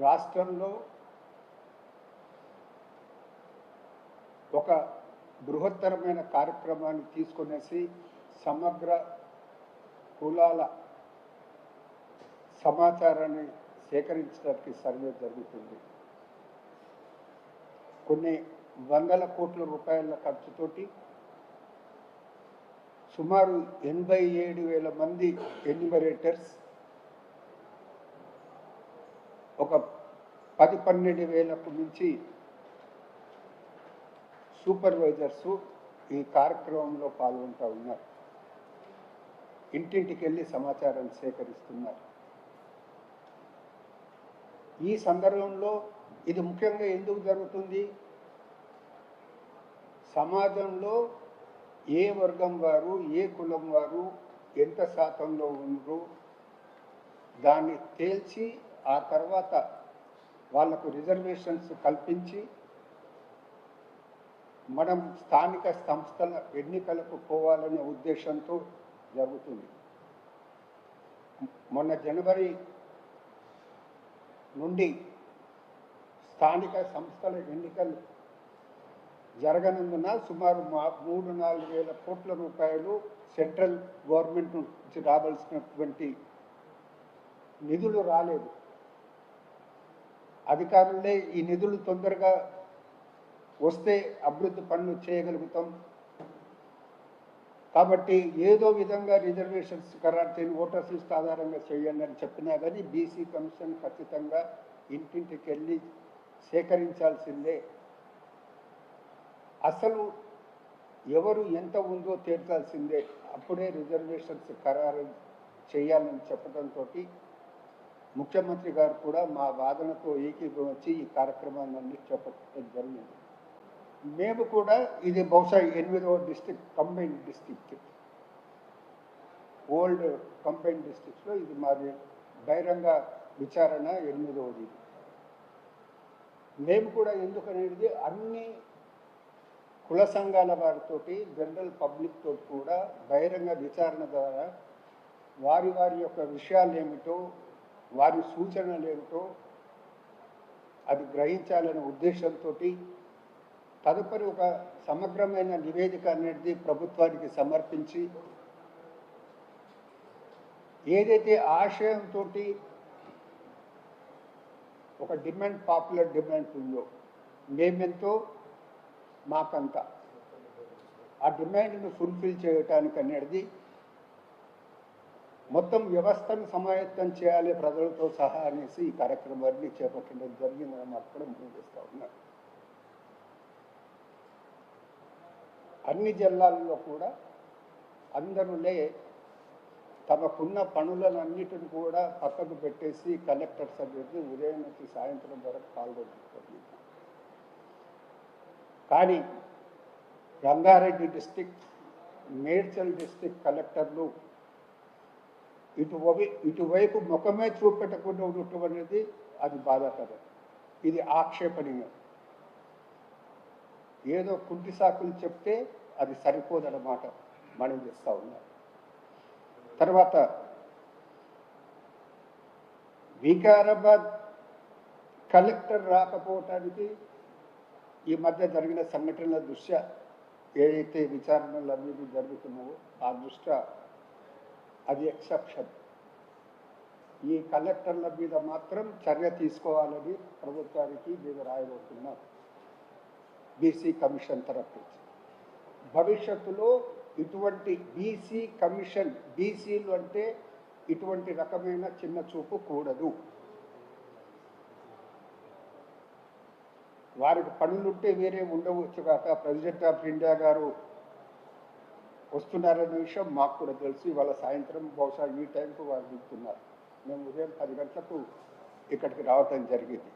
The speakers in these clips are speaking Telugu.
రాష్ట్రంలో ఒక బృహత్తరమైన కార్యక్రమాన్ని తీసుకునేసి సమగ్ర కులాల సమాచారాన్ని సేకరించడానికి సర్వే జరుగుతుంది. కొన్ని వందల కోట్ల రూపాయల ఖర్చుతోటి సుమారు ఎనభై ఏడు వేల మంది ఎన్యుమరేటర్స్ ఒక పది పన్నెండు వేలకు మించి సూపర్వైజర్స్ ఈ కార్యక్రమంలో పాల్గొంటూ ఉన్నారు. ఇంటింటికి వెళ్ళి సమాచారం సేకరిస్తున్నారు. ఈ సందర్భంలో ఇది ముఖ్యంగా ఎందుకు జరుగుతుంది? సమాజంలో ఏ వర్గం వారు ఏ కులం వారు ఎంత శాతంలో ఉండరు? దాన్ని తేల్చి ఆ తర్వాత వాళ్ళకు రిజర్వేషన్స్ కల్పించి మనం స్థానిక సంస్థల ఎన్నికలకు పోవాలనే ఉద్దేశంతో జరుగుతుంది. మొన్న జనవరి నుండి స్థానిక సంస్థల ఎన్నికలు జరగనందున సుమారు మా- మూడు నాలుగు వేల కోట్ల రూపాయలు సెంట్రల్ గవర్నమెంట్ నుంచి రావాల్సినటువంటి నిధులు రాలేదు. అధికారులే ఈ నిధులు తొందరగా వస్తే అభివృద్ధి పనులు చేయగలుగుతాం. కాబట్టి ఏదో విధంగా రిజర్వేషన్స్ ఖరారు చేయని ఓటర్స్ లిస్ట్ ఆధారంగా చేయండి అని చెప్పినా కానీ బీసీ కమిషన్ ఖచ్చితంగా ఇంటింటికి వెళ్ళి సేకరించాల్సిందే. అసలు ఎవరు ఎంత ఉందో తేల్చాల్సిందే అప్పుడే రిజర్వేషన్స్ ఖరారు చేయాలని చెప్పడంతో ముఖ్యమంత్రి గారు కూడా మా వాదనతో ఏకీభవించి ఈ కార్యక్రమాన్ని చేపట్టడం జరిగింది. మేము కూడా ఇది బహుశా ఎనిమిదవ district combine district. Old combine డిస్ట్రిక్ట్స్లో ఇది మాది బహిరంగ విచారణ ఎనిమిదవది. మేము కూడా ఎందుకనేది అన్ని కుల సంఘాల వారితోటి జనరల్ పబ్లిక్తో కూడా బహిరంగ విచారణ ద్వారా వారి వారి యొక్క విషయాలు ఏమిటో వారి సూచనలు ఏమిటో అది గ్రహించాలనే ఉద్దేశంతో తదుపరి ఒక సమగ్రమైన నివేదిక అనేది ప్రభుత్వానికి సమర్పించి ఏదైతే ఆశయంతో ఒక డిమాండ్ పాపులర్ డిమాండ్ ఉందో మేమెంతో మాకంత ఆ డిమాండ్ను ఫుల్ఫిల్ చేయటానికి అనేది మొత్తం వ్యవస్థను సమాయత్తం చేయాలి ప్రజలతో సహా అనేసి ఈ కార్యక్రమాన్ని చేపట్టడం జరిగిందని మాకు కూడా ముందుస్తూ ఉన్నారు అన్ని జిల్లాల్లో కూడా అందరూలే తమకున్న పనులన్నిటిని కూడా పక్కకు పెట్టేసి కలెక్టర్స్ అనేది ఉదయం నుంచి సాయంత్రం వరకు పాల్గొంటుంది కానీ రంగారెడ్డి డిస్టిక్ మేడ్చల్ డిస్టిక్ కలెక్టర్లు ఇటువై ఇటువైపు ముఖమే చూపెట్టకుండా ఉండటం అనేది అది బాధాకరం. ఇది ఆక్షేపణీయం. ఏదో కుంటి సాకులు చెప్తే అది సరిపోదన్నమాట మనం చేస్తూ ఉన్నాం. తర్వాత వికారాబాద్ కలెక్టర్ రాకపోవటానికి ఈ మధ్య జరిగిన సంఘటనల దృష్ట్యా ఏదైతే విచారణలు అభివృద్ధి జరుగుతున్నావో ఆ దృష్ట్యా అది ఎక్సెప్షన్. ఈ కలెక్టర్ల మీద మాత్రం చర్య తీసుకోవాలని ప్రభుత్వానికి మేము రాయబోతున్నాం. బీసీ కమిషన్ తరఫు భవిష్యత్తులో ఇటువంటి బీసీ కమిషన్ బీసీలు అంటే ఇటువంటి రకమైన చిన్న చూపు కూడదు. వారికి పనులుంటే వేరే ఉండవచ్చు కాక ప్రెసిడెంట్ ఆఫ్ ఇండియా గారు వస్తున్నారనే విషయం మాకు కూడా తెలుసు. ఇవాళ సాయంత్రం బహుశా ఈ టైంకు వారు దిగుతున్నారు మేము ఉదయం పది గంటలకు ఇక్కడికి రావటం జరిగింది.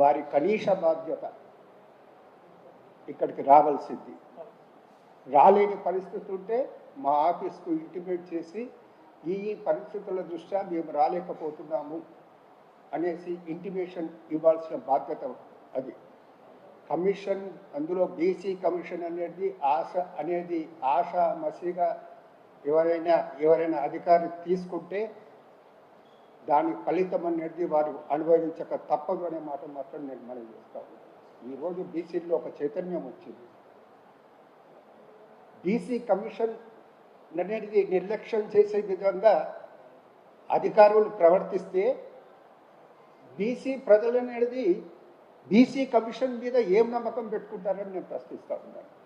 వారి కనీస బాధ్యత ఇక్కడికి రావాల్సింది. రాలేని పరిస్థితి ఉంటే మా ఆఫీస్కు ఇంటిమేట్ చేసి ఈ ఈ పరిస్థితుల దృష్ట్యా మేము రాలేకపోతున్నాము అనేసి ఇంటిమేషన్ ఇవ్వాల్సిన బాధ్యత అది. కమిషన్ అందులో బీసీ కమిషన్ అనేది ఆశ అనేది ఆశ మసిగా ఎవరైనా ఎవరైనా అధికారి తీసుకుంటే దాని ఫలితం అనేది వారు అనుభవించక తప్పదు అనే మాట మాత్రం నేను మనం చేస్తాను ఈరోజు బీసీలో ఒక చైతన్యం వచ్చింది. బీసీ కమిషన్ అనేది నిర్లక్ష్యం చేసే విధంగా అధికారులు ప్రవర్తిస్తే బీసీ ప్రజలు అనేది బీసీ కమిషన్ మీద ఏం నమ్మకం పెట్టుకుంటారని నేను ప్రశ్నిస్తా ఉన్నాను.